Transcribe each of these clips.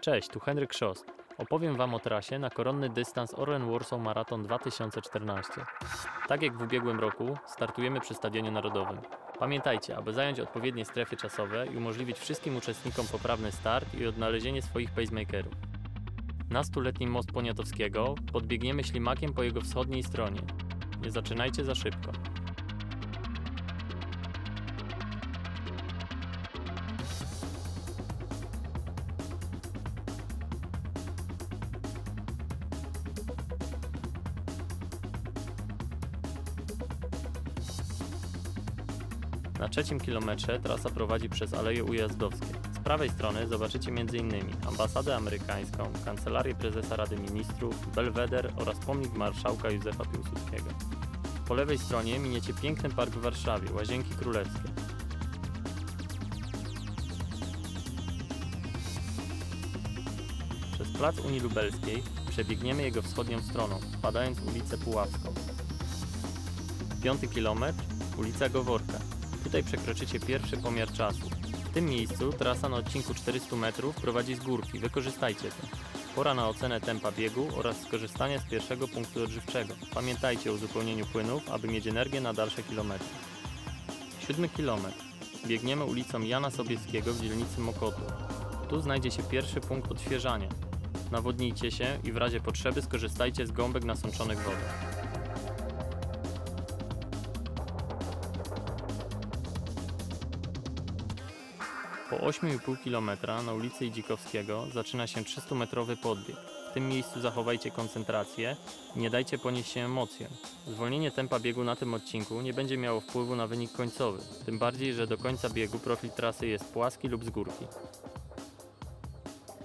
Cześć, tu Henryk Szost. Opowiem Wam o trasie na koronny dystans Orlen Warsaw Marathon 2014. Tak jak w ubiegłym roku, startujemy przy Stadionie Narodowym. Pamiętajcie, aby zająć odpowiednie strefy czasowe i umożliwić wszystkim uczestnikom poprawny start i odnalezienie swoich pacemakerów. Na stuletnim most Poniatowskiego podbiegniemy ślimakiem po jego wschodniej stronie. Nie zaczynajcie za szybko. Na trzecim kilometrze trasa prowadzi przez Aleje Ujazdowskie. Z prawej strony zobaczycie m.in. ambasadę amerykańską, kancelarię prezesa Rady Ministrów, Belweder oraz pomnik marszałka Józefa Piłsudskiego. Po lewej stronie miniecie piękny park w Warszawie, Łazienki Królewskie. Przez plac Unii Lubelskiej przebiegniemy jego wschodnią stroną, wpadając ulicę Puławską. Piąty kilometr, ulica Goworka. Tutaj przekroczycie pierwszy pomiar czasu. W tym miejscu trasa na odcinku 400 metrów prowadzi z górki, wykorzystajcie to. Pora na ocenę tempa biegu oraz skorzystanie z pierwszego punktu odżywczego. Pamiętajcie o uzupełnieniu płynów, aby mieć energię na dalsze kilometry. Siódmy kilometr. Biegniemy ulicą Jana Sobieskiego w dzielnicy Mokotu. Tu znajdzie się pierwszy punkt odświeżania. Nawodnijcie się i w razie potrzeby skorzystajcie z gąbek nasączonych wodą. Po 8,5 km na ulicy Idzikowskiego zaczyna się 300-metrowy podbieg. W tym miejscu zachowajcie koncentrację i nie dajcie ponieść się emocjom. Zwolnienie tempa biegu na tym odcinku nie będzie miało wpływu na wynik końcowy, tym bardziej, że do końca biegu profil trasy jest płaski lub z górki.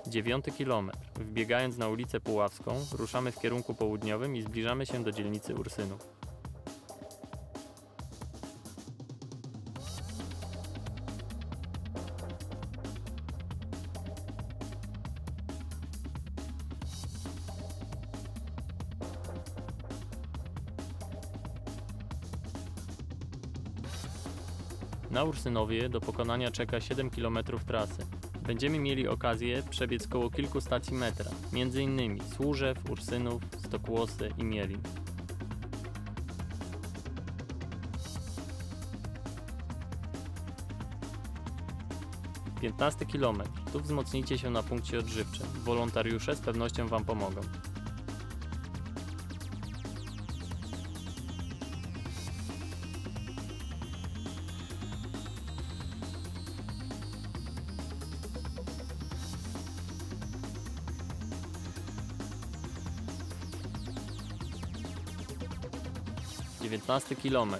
9 km. Wbiegając na ulicę Puławską, ruszamy w kierunku południowym i zbliżamy się do dzielnicy Ursynów. Na Ursynowie do pokonania czeka 7 km trasy. Będziemy mieli okazję przebiec koło kilku stacji metra, m.in. Służew, Ursynów, Stokłosy i Mielin. Piętnasty kilometr. Tu wzmocnijcie się na punkcie odżywczym. Wolontariusze z pewnością Wam pomogą. 19 km.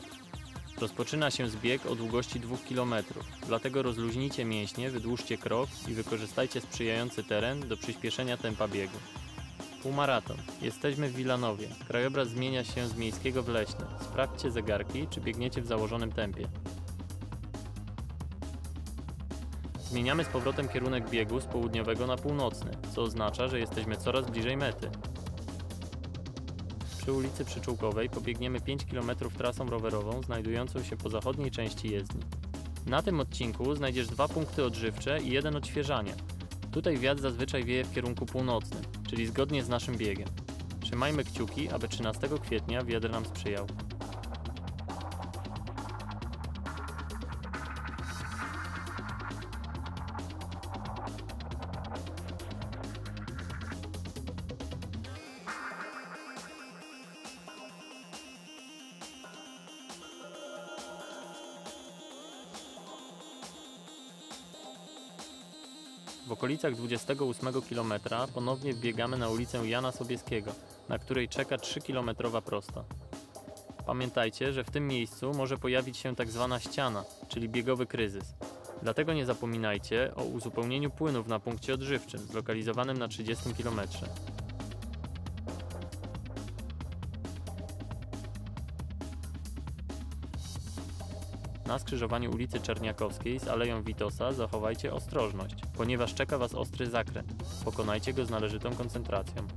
Rozpoczyna się zbieg o długości 2 km, dlatego rozluźnijcie mięśnie, wydłużcie krok i wykorzystajcie sprzyjający teren do przyspieszenia tempa biegu. Półmaraton. Jesteśmy w Wilanowie. Krajobraz zmienia się z miejskiego w leśny. Sprawdźcie zegarki, czy biegniecie w założonym tempie. Zmieniamy z powrotem kierunek biegu z południowego na północny, co oznacza, że jesteśmy coraz bliżej mety. Przy ulicy Przyczółkowej pobiegniemy 5 km trasą rowerową znajdującą się po zachodniej części jezdni. Na tym odcinku znajdziesz dwa punkty odżywcze i jeden odświeżania. Tutaj wiatr zazwyczaj wieje w kierunku północnym, czyli zgodnie z naszym biegiem. Trzymajmy kciuki, aby 13 kwietnia wiatr nam sprzyjał. W okolicach 28 km ponownie wbiegamy na ulicę Jana Sobieskiego, na której czeka 3-kilometrowa prosta. Pamiętajcie, że w tym miejscu może pojawić się tak zwana ściana, czyli biegowy kryzys. Dlatego nie zapominajcie o uzupełnieniu płynów na punkcie odżywczym, zlokalizowanym na 30 km. Na skrzyżowaniu ulicy Czerniakowskiej z Aleją Witosa zachowajcie ostrożność, ponieważ czeka Was ostry zakręt. Pokonajcie go z należytą koncentracją.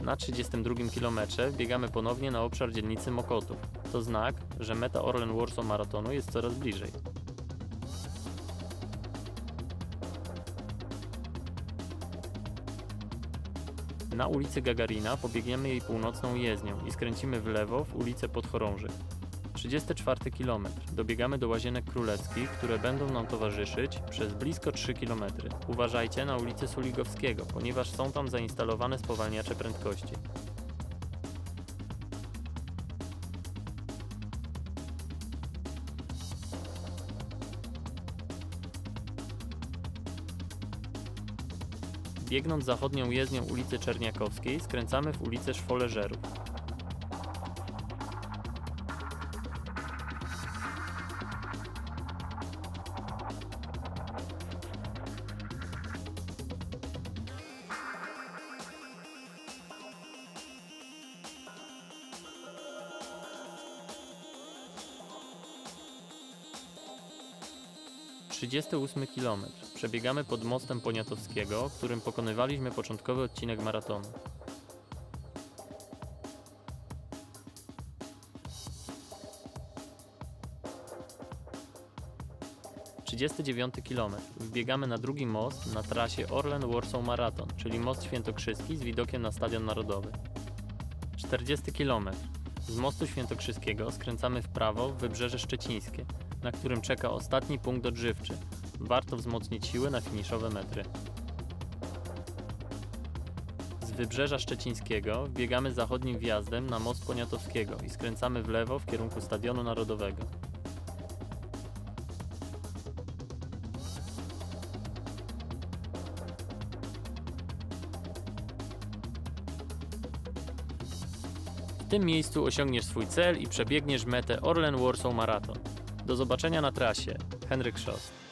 Na 32 km biegamy ponownie na obszar dzielnicy Mokotów. To znak, że meta Orlen Warsaw Maratonu jest coraz bliżej. Na ulicy Gagarina pobiegniemy jej północną jezdnią i skręcimy w lewo w ulicę Podchorążych. 34 km. Dobiegamy do Łazienek Królewskich, które będą nam towarzyszyć przez blisko 3 km. Uważajcie na ulicę Suligowskiego, ponieważ są tam zainstalowane spowalniacze prędkości. Biegnąc zachodnią jezdnią ulicy Czerniakowskiej, skręcamy w ulicę Szwoleżerów. Trzydziesty ósmy kilometr. Przebiegamy pod mostem Poniatowskiego, którym pokonywaliśmy początkowy odcinek maratonu. 39 km. Wbiegamy na drugi most na trasie Orlen-Warsaw Marathon, czyli most świętokrzyski z widokiem na Stadion Narodowy. 40 km. Z mostu świętokrzyskiego skręcamy w prawo w Wybrzeże Szczecińskie, na którym czeka ostatni punkt odżywczy. Warto wzmocnić siły na finiszowe metry. Z Wybrzeża Szczecińskiego wbiegamy zachodnim wjazdem na most Poniatowskiego i skręcamy w lewo w kierunku Stadionu Narodowego. W tym miejscu osiągniesz swój cel i przebiegniesz metę Orlen Warsaw Marathon. Do zobaczenia na trasie. Henryk Szost.